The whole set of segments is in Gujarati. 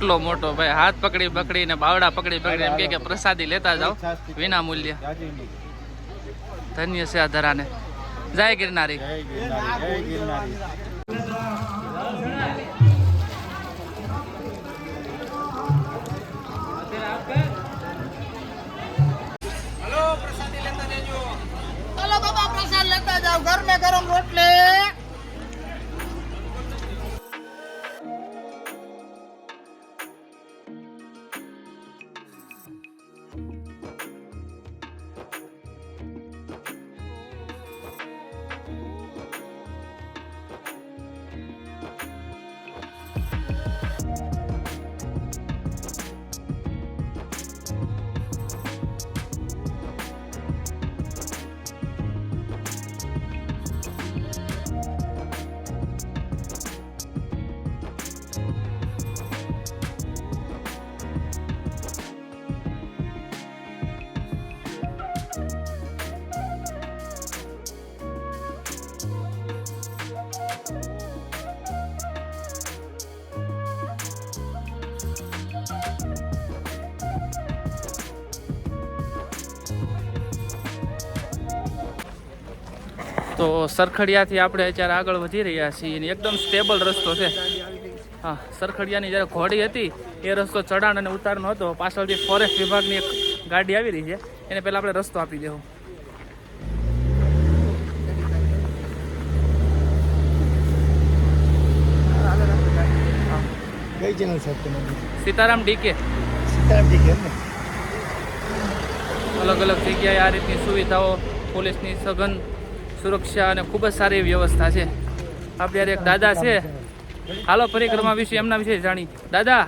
એટલો મોટો ભાઈ હાથ પકડી પકડી ને બાવડા પકડી પકડી એમ કે પ્રસાદી લેતા જાઓ. વિના મૂલ્ય ધન્ય છે આ ધરાને. જય ગિરનારી. પ્રસાદ લેતા જાઓ. ગરમે ગરમ રોટલી. તો સરખડિયાથી આપણે અત્યારે આગળ વધી રહ્યા છીએ અને એકદમ સ્ટેબલ રસ્તો છે. હા સરખડિયાની જ્યારે ઘોડી હતી એ રસ્તો ચઢાણ અને ઉતારનો હતો. પાછળથી ફોરેસ્ટ વિભાગની એક ગાડી આવી રહી છે. એને પહેલાં આપણે રસ્તો આપી દેવું. કઈ ચેનલ સાહેબ તમારી સીતારામ ડીકે સીતારામ અલગ અલગ જગ્યાએ આ રીતની સુવિધાઓ પોલીસની સઘન સુરક્ષા અને ખૂબ જ સારી વ્યવસ્થા છે. આપણે એક દાદા છે. હાલો પરિક્રમા વિશે એમના વિશે જાણી દાદા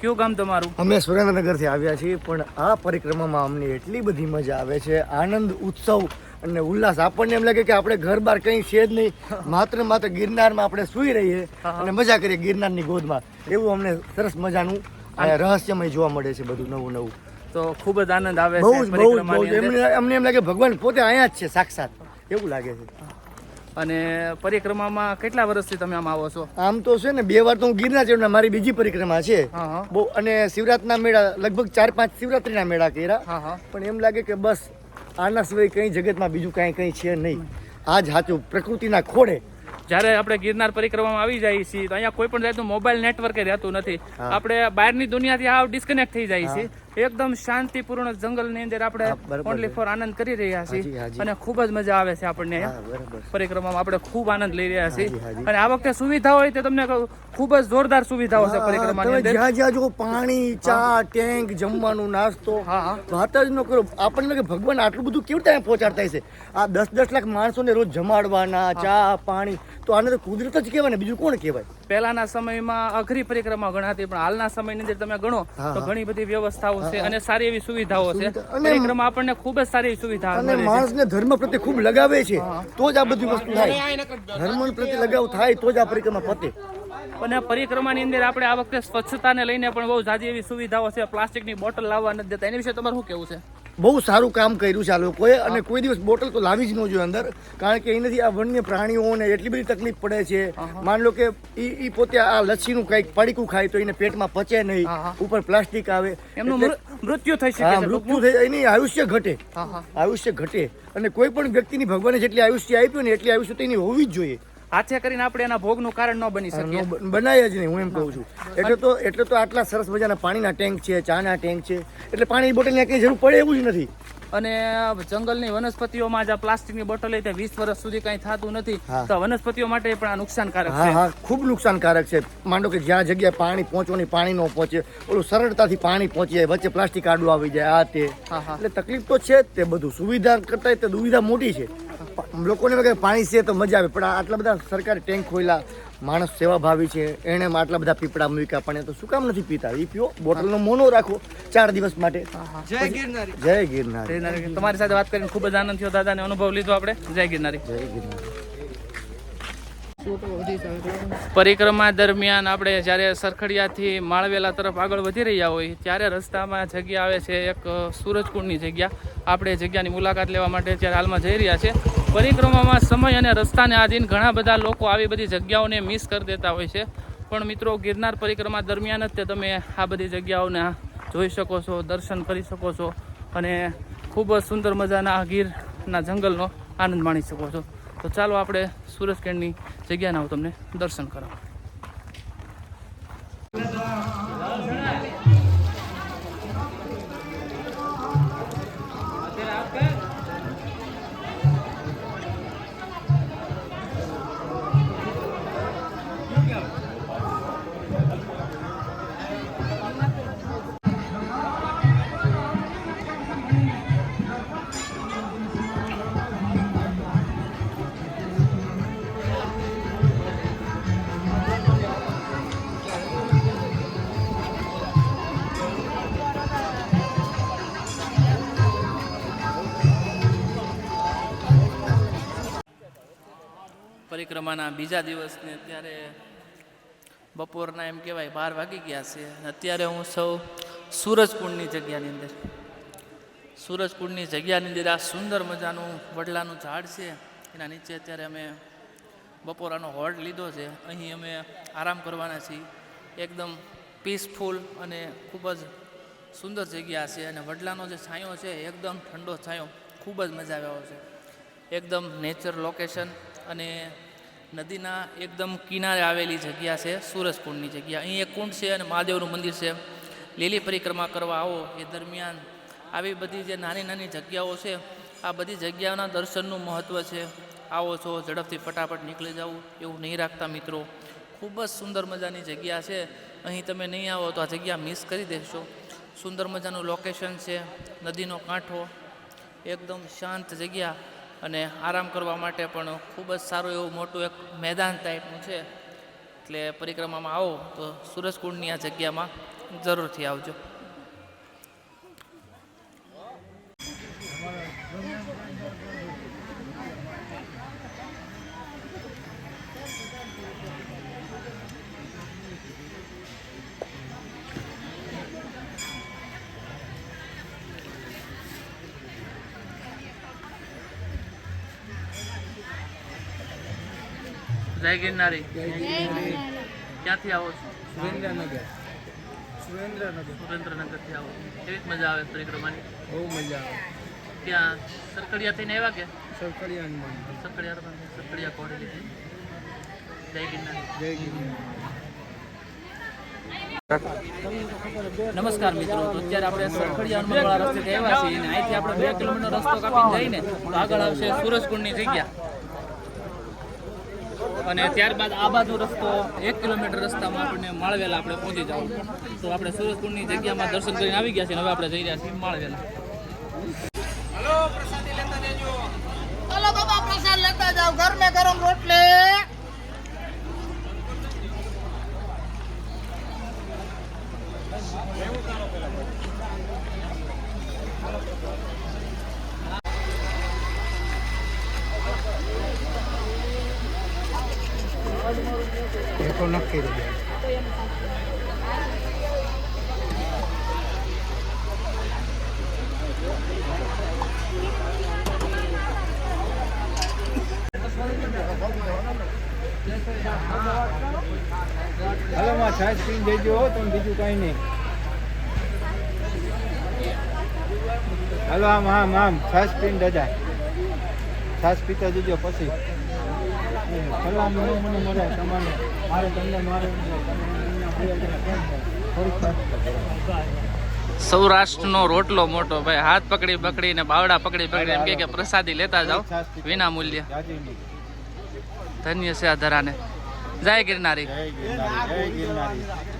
કયું ગામ તમારું? અમે સુરેન્દ્રનગરથી આવ્યા છીએ પણ આ પરિક્રમામાં અમને એટલી બધી મજા આવે છે આનંદ ઉત્સવ અને ઉલ્લાસ. આપણને એમ લાગે કે આપણે ઘર બાર કંઈ છે જ નહીં. માત્ર માત્ર ગિરનારમાં આપણે સૂઈ રહીએ અને મજા કરીએ ગિરનારની ગોદમાં. એવું અમને સરસ મજાનું રહસ્યમય જોવા મળે છે બધું નવું નવું. તો ખૂબ જ આનંદ આવે છે અમને એમ લાગે ભગવાન પોતે અહીંયા જ છે સાક્ષાત. એવું લાગે છે. અને પરિક્રમામાં કેટલા વર્ષથી તમે આમ આવો છો? આમ તો છે ને બે વાર તો હું ગિરનાર ચડ્યો મારી બીજી પરિક્રમા છે. બહુ અને શિવરાત્રિના મેળા લગભગ ચાર પાંચ શિવરાત્રીના મેળા કર્યા. પણ એમ લાગે કે બસ આના સિવાય કઈ જગતમાં બીજું કાંઈ કંઈ છે નહીં. આ જ સાચું પ્રકૃતિના ખોડે જ્યારે આપણે ગિરનાર પરિક્રમામાં આવી જાય છીએ તો અહીંયા કોઈ પણ જાતનું મોબાઈલ નેટવર્ક રહેતું નથી. આપણે બહારની દુનિયાથી આ ડિસ્કનેક્ટ થઈ જાય છે એકદમ શાંતિપૂર્ણ જંગલની અંદર આપણે ઓનલી ફોર આનંદ કરી રહ્યા છીએ અને ખૂબ જ મજા આવે છે આપણને પરિક્રમામાં આપણે ખૂબ આનંદ લઈ રહ્યા છીએ. અને આ વખતે સુવિધા હોય તે તમને ખૂબ જ જોરદાર સુવિધા હશે પરિક્રમાની અંદર. જ્યાં જ્યાં જો પાણી ચા ટેન્ક જમવાનું નાસ્તો. વાત જ ન કરો આપણને કે ભગવાન આટલું બધું કેવી રીતે પહોંચાડતા હશે? આ દસ દસ લાખ માણસોને રોજ જમાડવાના ચા પાણી તો આને તો કુદરત જ કહેવાય ને બીજું કોણ કહેવાય? પહેલાના સમયમાં અઘરી પરિક્રમા ગણાતી પણ હાલના સમયની અંદર તમે ગણો તો ઘણી બધી વ્યવસ્થાઓ છે અને સારી એવી સુવિધાઓ છે. પરિક્રમા આપણને ખૂબ જ સારી એવી સુવિધા અને માણસને ધર્મ પ્રત્યે ખૂબ લગાવે છે તો જ આ બધી વસ્તુ થાય. ધર્મ પ્રત્યે લગાવ થાય તો જ આ પરિક્રમા પતે. અને પરિક્રમાની અંદર આપણે આ વખતે સ્વચ્છતાને લઈને પણ બહુ જાજી એવી સુવિધાઓ છે. પ્લાસ્ટિકની બોટલ લાવવા નથી દેતા. એની વિશે તમારું શું કેવું છે? બહુ સારું કામ કર્યું છે આ લોકોએ અને કોઈ દિવસ બોટલ તો લાવી જ ન જોઈએ અંદર કારણ કે એનાથી આ વન્ય પ્રાણીઓને એટલી બધી તકલીફ પડે છે. માન લો કે ઈ એ પોતે આ લસ્સીનું કંઈક પડીકું ખાય તો એને પેટમાં પચે નહીં. ઉપર પ્લાસ્ટિક આવે. એમનું મૃત્યુ થઈ શકે મૃત્યુ થઈ એની આયુષ્ય ઘટે. આયુષ્ય ઘટે. અને કોઈ પણ વ્યક્તિની ભગવાને જેટલી આયુષ્ય આપ્યું ને એટલી આયુષ્ય તો એની હોવી જ જોઈએ. હાથે કરીને આપણે એના ભોગનું કારણ ન બની શકીએ. નો જ નહીં હું એમ કહું છું. એટલે તો એટલે તો આટલા સરસ મજાના પાણીના ટેન્ક છે ચાના ટેન્ક છે એટલે પાણીની બોટલની કંઈ જરૂર પડે એવું જ નથી. અને જંગલની વનસ્પતિઓમાં જે પ્લાસ્ટિકની બોટલ તે વીસ વર્ષ સુધી કઈ થતું નથી. તો વનસ્પતિઓ માટે પણ આ નુકસાનકારક છે. હા ખૂબ નુકસાનકારક છે. માંડો કે જ્યાં જગ્યાએ પાણી પહોંચવાની પાણી ન પહોંચે ઓલું સરળતાથી પાણી પહોંચી જાય વચ્ચે પ્લાસ્ટિક આડું આવી જાય આ તે. એટલે તકલીફ તો છે જ તે બધું. સુવિધા કરતા તે દુવિધા મોટી છે. લોકોને વગર પાણી છે તો મજા આવે પણ આટલા બધા સરકારે ટેન્ક ખોલ્યા માણસ સેવા ભાવી છે એને આટલા બધા પીપળા મૂક્યા પણ એ તો શું કામ નથી પીતા? એ પીઓ બોટલનો મોનો રાખો ચાર દિવસ માટે. જય ગિરનારી. જય ગિરનારી. ગિરનારી. તમારી સાથે વાત કરીને ખૂબ જ આનંદ થયો દાદાને અનુભવ લીધો આપણે. જય ગિરનારી. જય ગિરનારી. પરિક્રમા દરમિયાન આપણે જ્યારે સરખડિયાથી માળવેલા તરફ આગળ વધી રહ્યા હોય, ત્યારે રસ્તામાં જગ્યા આવે છે એક સૂરજકુંડની જગ્યા. આપણે જગ્યાની મુલાકાત લેવા માટે અત્યારે હાલમાં જઈ રહ્યા છે. પરિક્રમામાં સમય અને રસ્તાને આધીન ઘણા બધા લોકો આવી બધી જગ્યાઓને મિસ કરી દેતા હોય છે. પણ મિત્રો, ગિરનાર પરિક્રમા દરમિયાન જ તે તમે આ બધી જગ્યાઓને જોઈ શકો છો, દર્શન કરી શકો છો અને ખૂબ જ સુંદર મજાના ગીરના જંગલનો આનંદ માણી શકો છો. તો ચાલો આપણે સુરજકેણની જગ્યાના હું તમને દર્શન કરાવું. પરિક્રમાના બીજા દિવસને અત્યારે બપોરના એમ કહેવાય, બાર વાગી ગયા છે. અત્યારે હું સૌ સૂરજકુંડની જગ્યાની અંદર, સૂરજકુંડની જગ્યાની અંદર આ સુંદર મજાનું વડલાનું ઝાડ છે. એના નીચે અત્યારે અમે બપોરાનો હોલ્ડ લીધો છે. અહીં અમે આરામ કરવાના છીએ. એકદમ પીસફુલ અને ખૂબ જ સુંદર જગ્યા છે અને વડલાનો જે છાંયો છે એકદમ ઠંડો છાંયો. ખૂબ જ મજા આવ્યો છે. એકદમ નેચર લોકેશન અને નદીના એકદમ કિનારે આવેલી જગ્યા છે, સુરજકુંડની જગ્યા. અહીં એક કુંડ છે અને મહાદેવનું મંદિર છે. લીલી પરિક્રમા કરવા આવો. એ દરમિયાન આવી બધી જે નાની નાની જગ્યાઓ છે, આ બધી જગ્યાઓના દર્શનનું મહત્ત્વ છે. આવો છો, ઝડપથી ફટાફટ નીકળી જાઓ. એવું નહીં રાખતા મિત્રો. ખૂબ જ સુંદર મજાની જગ્યા છે. અહીં તમે નહીં આવો તો આ જગ્યા મિસ કરી દેશો. સુંદર મજાનું લોકેશન છે, નદીનો કાંઠો. એકદમ શાંત જગ્યા. અને આરામ કરવા માટે પણ ખૂબ જ સારું એવું મોટું એક મેદાન ટાઈપનું છે. એટલે પરિક્રમામાં આવો તો સુરજકુંડની આ જગ્યામાં જરૂરથી આવજો. જય ગિરનારી. ક્યાંથી આવો છો? સુરેન્દ્રનગર. સુરેન્દ્રનગર. સુરેન્દ્રનગરથી આવો કેવી મજા આવે પરિક્રમાની? બહુ મજા આવે. ત્યાં સરકડિયા થઈને આવ્યા કે? સરકડિયા સરકડિયા સરકડિયા કોડી લીધી. જય ગિરનારી. જય ગિરનારી. નમસ્કાર મિત્રો તો અત્યારે આપણે સરખડિયા હનુમાનવાળા રસ્તે આવ્યા છીએ અને અહીંથી આપણે બે કિલોમીટર રસ્તો કાપીને જઈને તો આગળ આવશે સુરજકુંડની જગ્યા. અને ત્યારબાદ આ બાજુ રસ્તો એક કિલોમીટર રસ્તામાં આપણને માળવેલા આપણે પહોંચી જવું તો આપણે સુરજપુરની જગ્યામાં દર્શન કરીને આવી ગયા છીએ હવે આપણે જઈ રહ્યા છીએ માળવેલા. હલો, બાબા, પ્રસાદ લેતા જાઓ. ગરમે ગરમ રોટલી. એ તો નક્કી રહે હાલો માં છાશ પીને જઈજો હો તમે બીજું કાંઈ નહીં હાલો આમ આમ આમ છાશ પીને દાદા છાશ પીતા જજો પછી સલામ મને મને મળે તમારે મારે તમને મારે સૌરાષ્ટ્રનો રોટલો મોટો ભાઈ હાથ પકડી પકડીને બાવડા પકડી પકડી એમ કે પ્રસાદી લેતા જાઓ વિના મૂલ્ય. ધન્ય છે આ ધરાને. જય ગિરનારી. જય ગિરનારી જય ગિરનારી.